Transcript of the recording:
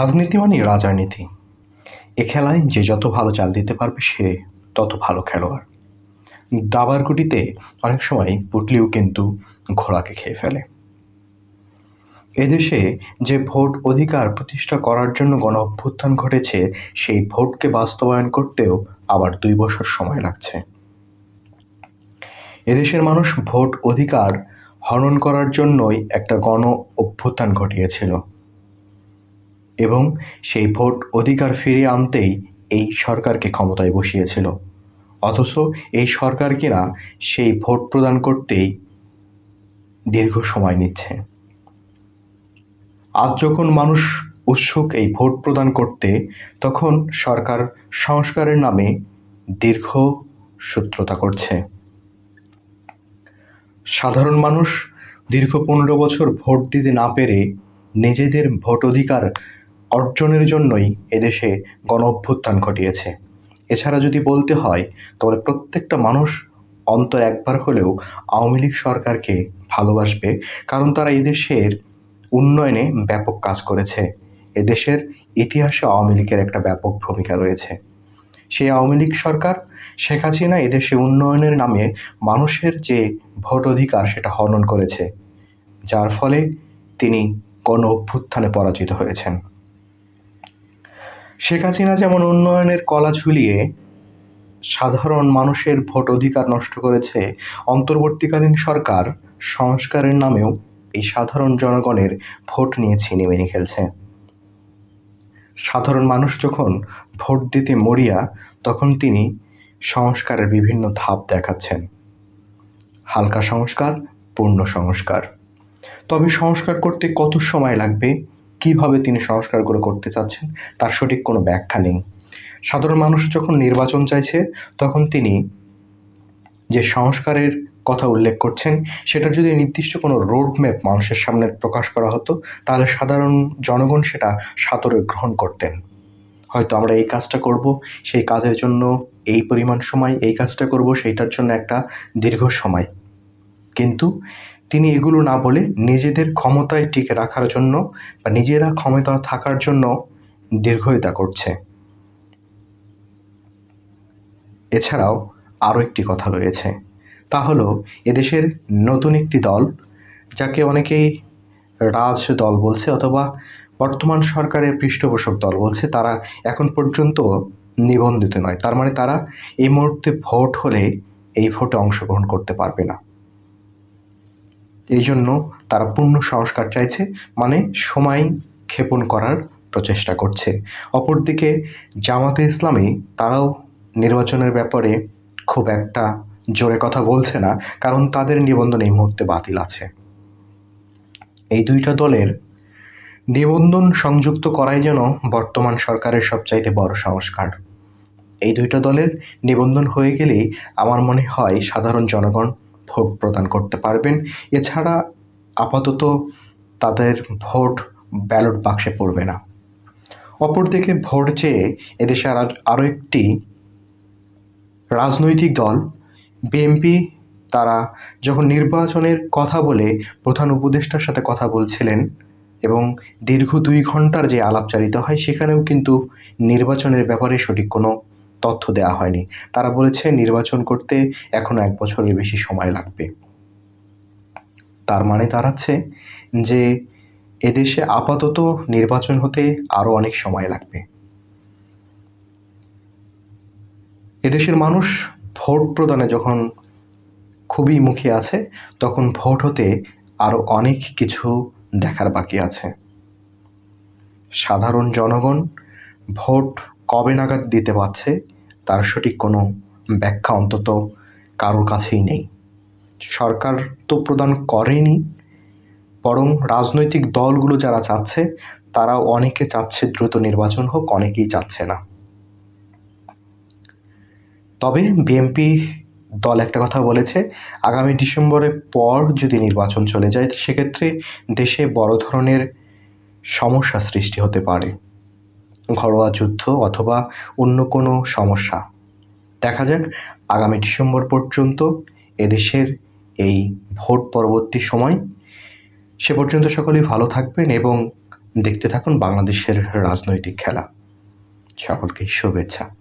রাজনীতি মানে রাজনীতি। এ খেলায় যে যত ভালো চাল দিতে পারবে সে তত ভালো খেলোয়াড়। দাবার গুটিতে অনেক সময় পুটলিও কিন্তু ঘোড়াকে খেয়ে ফেলে। এদেশে যে ভোট অধিকার প্রতিষ্ঠা করার জন্য গণ অভ্যুত্থান ঘটেছে, সেই ভোটকে বাস্তবায়ন করতেও আবার দুই বছর সময় লাগছে। এদেশের মানুষ ভোট অধিকার হনন করার জন্যই একটা গণ অভ্যুত্থান ঘটিয়েছিল। এবং সেই ভোট অধিকার ফিরিয়ে আনতেই এই সরকারকে ক্ষমতায় বসিয়েছিল। অথচ এই সরকার কিনা সেই ভোট প্রদান করতেই দীর্ঘ সময় নিচ্ছে। আজ যখন মানুষ উৎসুক এই ভোট প্রদান করতে, তখন সরকার সংস্কারের নামে দীর্ঘ সূত্রতা করছে। সাধারণ মানুষ দীর্ঘ পনেরো বছর ভোট দিতে না পেরে নিজেদের ভোট অধিকার অর্জনের জন্যই এদেশে গণ অভ্যুত্থান ঘটিয়েছে। এছাড়া যদি বলতে হয়, তাহলে প্রত্যেকটা মানুষ অন্তর একবার হলেও আওয়ামী লীগ সরকারকে ভালোবাসবে, কারণ তারা এদেশের উন্নয়নে ব্যাপক কাজ করেছে। এদেশের ইতিহাসে আওয়ামী লীগের একটা ব্যাপক ভূমিকা রয়েছে। সেই আওয়ামী লীগ সরকার, শেখ হাসিনা এদেশে উন্নয়নের নামে মানুষের যে ভোট অধিকার সেটা হনন করেছে, যার ফলে তিনি গণ অভ্যুত্থানে পরাজিত হয়েছেন। শেখ হাসিনা যেমন উন্নয়নের কলা ঝুলিয়ে সাধারণ মানুষের ভোট অধিকার নষ্ট করেছে, অন্তর্বর্তীকালীন সরকার সংস্কারের নামেও এই সাধারণ জনগণের ভোট নিয়ে ছিনিমিনি খেলছে। সাধারণ মানুষ যখন ভোট দিতে মরিয়া, তখন তিনি সংস্কারের বিভিন্ন ধাপ দেখাচ্ছেন। হালকা সংস্কার, পূর্ণ সংস্কার। তবে সংস্কার করতে কত সময় লাগবে? কীভাবে তিনি সংস্কারগুলো করতে চাচ্ছেন, তার সঠিক কোনো ব্যাখ্যা নেই। সাধারণ মানুষ যখন নির্বাচন চাইছে, তখন তিনি যে সংস্কারের কথা উল্লেখ করছেন সেটার যদি নির্দিষ্ট কোনো রোড ম্যাপ মানুষের সামনে প্রকাশ করা হতো, তাহলে সাধারণ জনগণ সেটা সাদরে গ্রহণ করতেন। হয়তো আমরা এই কাজটা করব, সেই কাজের জন্য এই পরিমাণ সময়, এই কাজটা করব, সেইটার জন্য একটা দীর্ঘ সময়। কিন্তু তিনি এগুলো না বলে নিজেদের ক্ষমতায় টিকে রাখার জন্য বা নিজেরা ক্ষমতা থাকার জন্য দীর্ঘয়তা করছে। এছাড়াও আরও একটি কথা রয়েছে। তা হলো, এদেশের নতুন একটি দল, যাকে অনেকেই রাজ দল বলছে অথবা বর্তমান সরকারের পৃষ্ঠপোষক দল বলছে, তারা এখন পর্যন্ত নিবন্ধিত নয়। তার মানে তারা এই মুহূর্তে ভোট হলে এই ভোটে অংশগ্রহণ করতে পারবে না। এই জন্য তারা পূর্ণ সংস্কার চাইছে মানে সময় ক্ষেপণ করার প্রচেষ্টা করছে। অপরদিকে জামাতে ইসলামী তারাও নির্বাচনের ব্যাপারে খুব একটা জোরে কথা বলছে না, কারণ তাদের নিবন্ধন এই মুহূর্তে বাতিল আছে। এই দুইটা দলের নিবন্ধন সংযুক্ত করাই যেন বর্তমান সরকারের সবচাইতে বড় সংস্কার। এই দুইটা দলের নিবন্ধন হয়ে গেলেই আমার মনে হয় সাধারণ জনগণ ভোট প্রদান করতে পারবেন। এছাড়া আপাতত তাদের ভোট ব্যালট বাক্সে পড়বে না। অপরদিকে ভোট চেয়ে এদেশে আর আরও একটি রাজনৈতিক দল, বিএনপি, তারা যখন নির্বাচনের কথা বলে প্রধান উপদেষ্টার সাথে কথা বলছিলেন এবং দীর্ঘ দুই ঘণ্টার যে আলাপচারিত হয়, সেখানেও কিন্তু নির্বাচনের ব্যাপারে সঠিক কোনো তথ্য দেওয়া হয়নি। তারা বলেছে, নির্বাচন করতে এখনও এক বছরের বেশি সময় লাগবে। তার মানে দাঁড়াচ্ছে যে এদেশে আপাতত নির্বাচন হতে আরও অনেক সময় লাগবে। এদেশের মানুষ ভোট প্রদানে যখন খুবই মুখে আছে, তখন ভোট হতে আরও অনেক কিছু দেখার বাকি আছে। সাধারণ জনগণ ভোট কবে নাগাদ দিতে পারছে তার সঠিক কোনো ব্যাখ্যা অন্তত কারোর কাছেই নেই। সরকার তো প্রদান করেনি, বরং রাজনৈতিক দলগুলো যারা চাচ্ছে, তারাও অনেকে চাচ্ছে দ্রুত নির্বাচন হোক, অনেকেই চাচ্ছে না। তবে বিএনপি দল একটা কথা বলেছে, আগামী ডিসেম্বরের পর যদি নির্বাচন চলে যায়, সেক্ষেত্রে দেশে বড় ধরনের সমস্যা সৃষ্টি হতে পারে। ঘরোয়া যুদ্ধ অথবা অন্য কোনো সমস্যা। দেখা যাক আগামী ডিসেম্বর পর্যন্ত এদেশের এই ভোট পরবর্তী সময়। সে পর্যন্ত সকলেই ভালো থাকবেন এবং দেখতে থাকুন বাংলাদেশের রাজনৈতিক খেলা। সকলকে শুভেচ্ছা।